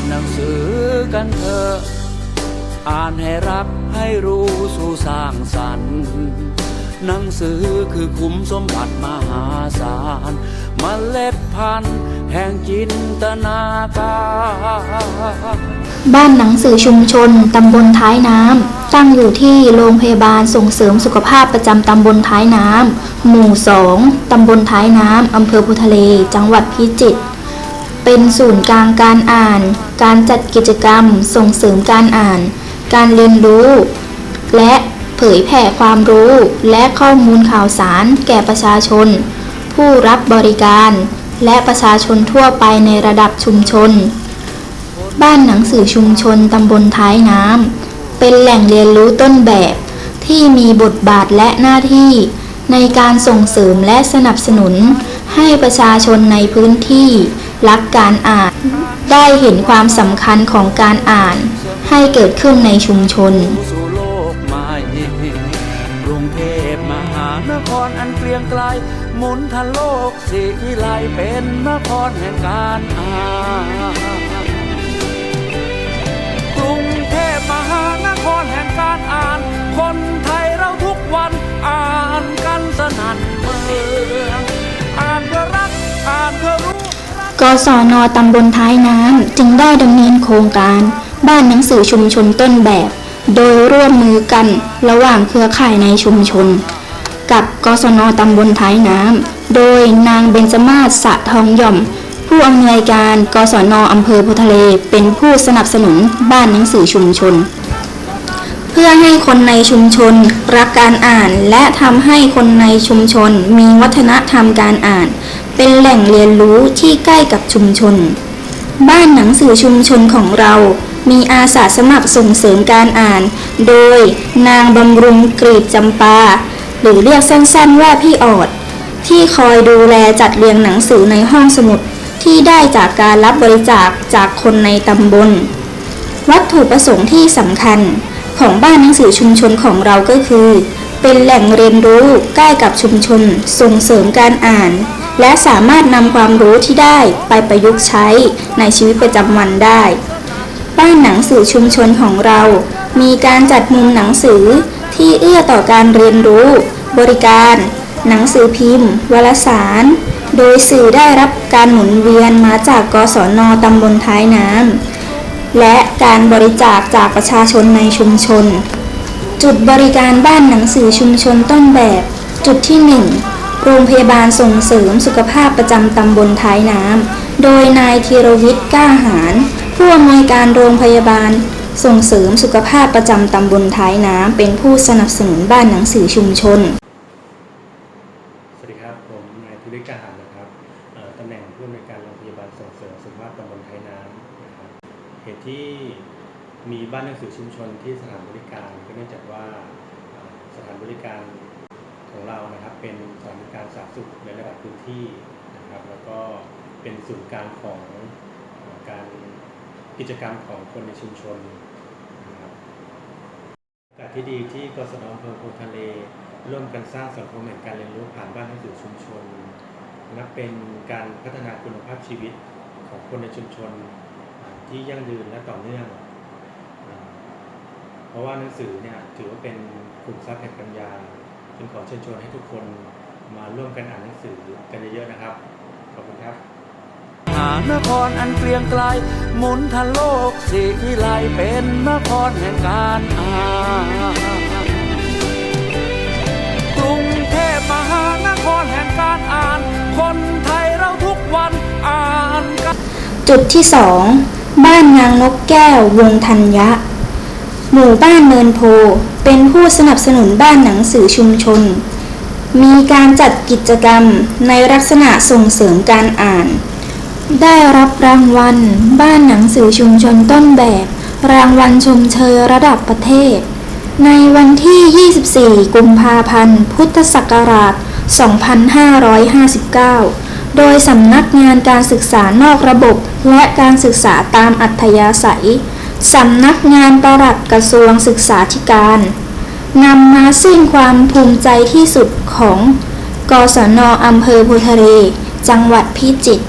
านหนังสือกันเถอะอ่านให้รักให้รู้สู่สร้างสรรค์ หนังสือคือคุ้มสมบัติมหาศาลมาเล็ดพันแห่งจินตนาการ บ้านหนังสือชุมชน ตำบลท้ายน้ำ ตั้งอยู่ที่โรงพยาบาลส่งเสริมสุขภาพประจำตำบลท้ายน้ำ หมู่สองตำบลท้ายน้ำ อำเภอพุทะเล จังหวัดพิจิตร เป็นศูนย์กลางการอ่าน การจัดกิจกรรมส่งเสริมการอ่าน การเรียนรู้ และเผยแผ่ความรู้และข้อมูลข่าวสารแก่ประชาชน ผู้รับบริการ และประชาชนทั่วไปในระดับชุมชน บ้านหนังสือชุมชนตำบลท้ายน้ำเป็นแหล่งเรียนรู้ต้นแบบที่มีบทบาทและหน้าที่ในการส่งเสริมและสนับสนุนให้ประชาชนในพื้นที่ รักการอ่าน ได้เห็นความสำคัญของการอ่าน ให้เกิดขึ้นในชุมชนมุนครอันเกรียงไกล หมุนทันโลกสีวิไลเป็นนครแห่งการอ่าน กศนตำบลท้ายน้ำจึงได้ดำเนินโครงการ บ้านหนังสือชุมชนต้นแบบ โดยร่วมมือกันระหว่างเครือข่ายในชุมชน กับกศนตำบลท้ายน้ำโดยนางเบญจมาศสะทองหย่อม ผู้อำนวยการกศนอำเภอพุทะเลเป็นผู้สนับสนุนบ้านหนังสือชุมชน เพื่อให้คนในชุมชนรักการอ่านและทำให้คนในชุมชนมีวัฒนธรรมการอ่าน เป็นแหล่งเรียนรู้ที่ใกล้กับชุมชน บ้านหนังสือชุมชนของเรา มีอาสาสมัครส่งเสริมการอ่าน โดยนางบำรุงกรีบจำปา หรือเรียกสั้นๆว่าพี่ออด ที่คอยดูแลจัดเรียงหนังสือในห้องสมุดที่ได้จากการรับบริจาคจากคนในตำบล วัตถุประสงค์ที่สำคัญของบ้านหนังสือชุมชนของเราก็คือ เป็นแหล่งเรียนรู้ใกล้กับชุมชน ส่งเสริมการอ่าน และสามารถนำความรู้ที่ได้ไปประยุกต์ใช้ในชีวิตประจำวันได้ บ้านหนังสือชุมชนของเรา มีการจัดมุมหนังสือที่เอื้อต่อการเรียนรู้ บริการ หนังสือพิมพ์ วารสาร โดยสื่อได้รับการหมุนเวียนมาจากกศนตำบลท้ายน้ำและการบริจาคจากประชาชนในชุมชน จุดบริการบ้านหนังสือชุมชนต้นแบบ จุดที่ 1 โรงพยาบาลส่งเสริมสุขภาพประจำตำบลท้ายน้ำ โดยนายธีรวิทย์ก้าหาร ผู้อำนวยการโรงพยาบาลส่งเสริมสุขภาพประจำตำบลท้ายน้ำ เป็นผู้สนับสนุนบ้านหนังสือชุมชน สวัสดีครับ ผมนายธุริกาหารนะครับตำแหน่งผู้อำนวยการโรงพยาบาลส่งเสริมสุขภาพตำบลไทยน้ำนะครับเหตุที่มีบ้านหนังสือชุมชนที่สถานบริการก็เนื่องจากว่าสถานบริการ ของเรานะครับเป็นสถานบริการสาธารณสุขในระดับพื้นที่นะครับแล้วก็เป็นศูนย์กลางของการกิจกรรมของคนในชุมชนนะครับโอกาสที่ดีที่กศนอำเภอโพทะเล ร่วมกันสร้างสังคมแห่งการเรียนรู้ผ่านบ้านหนังสือชุมชนนับเป็นการพัฒนาคุณภาพชีวิตของคนในชุมชนที่ยั่งยืนและต่อเนื่อง เพราะว่าหนังสือเนี่ยถือว่าเป็นขุมทรัพย์แห่งปัญญา จึงขอเชิญชวนให้ทุกคนมาร่วมกันอ่านหนังสือกันเยอะๆนะครับ ขอบคุณครับ หานครอันเกรียงไกล หมุนทันโลกสิวิไลเป็นนครแห่งการอ่านกรุงเทพมหานครแห่งการอ่าน คนไทยเราทุกวันอ่านกัน จุดที่2บ้านนางนกแก้ววงธัญญะ หมู่บ้านเนินโพ เป็นผู้สนับสนุนบ้านหนังสือชุมชน มีการจัดกิจกรรมในลักษณะส่งเสริมการอ่าน ได้รับรางวัล บ้านหนังสือชุมชนต้นแบบ รางวัลชมเชยระดับประเทศ ในวันที่ 24 กุมภาพันธ์ พุทธศักราช 2559 โดยสำนักงานการศึกษานอกระบบและการศึกษาตามอัธยาศัย สำนักงานประหลัดกระทรวงศึกษาธิการนำมาซึ่งความภูมิใจที่สุดของ กศนอำเภอโพทะเล จังหวัดพิจิตร